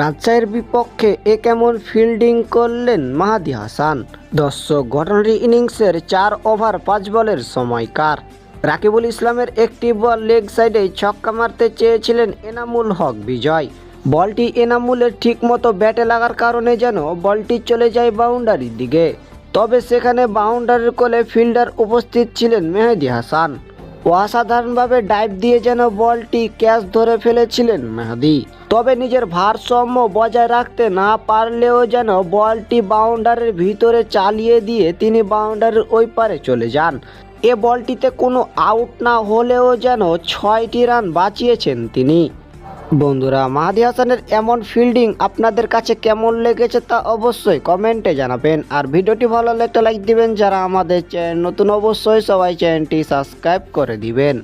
রাজশাহীর বিপক্ষে এ কেমন ফিল্ডিং করলেন মাহাদি হাসান? দর্শক, ঘটনাটি ইনিংসের চার ওভার পাঁচ বলের সময়কার। রাকিবুল ইসলামের একটি বল লেগ সাইডে ছক্কা মারতে চেয়েছিলেন এনামুল হক বিজয়। বলটি এনামুলের ঠিকমতো ব্যাটে লাগার কারণে যেন বলটি চলে যায় বাউন্ডারির দিকে। তবে সেখানে বাউন্ডারির কোলে ফিল্ডার উপস্থিত ছিলেন মেহেদি হাসান। অসাধারণভাবে ডাইভ দিয়ে যেন বলটি ক্যাচ ধরে ফেলেছিলেন মেহাদি। তবে নিজের ভারসাম্য বজায় রাখতে না পারলেও যেন বলটি বাউন্ডারির ভিতরে চালিয়ে দিয়ে তিনি বাউন্ডারির ওই পারে চলে যান। এ বলটিতে কোনো আউট না হলেও যেন ছয়টি রান বাঁচিয়েছেন তিনি। বন্ধুরা, মাহাদি হাসানের এমন ফিল্ডিং আপনাদের কাছে কেমন লেগেছে তা অবশ্যই কমেন্টে জানাবেন। আর ভিডিওটি ভালো লাগলে লাইক দিবেন, যারা আমাদের চ্যানেল নতুন অবশ্যই সবাই চ্যানেলটি সাবস্ক্রাইব করে দিবেন।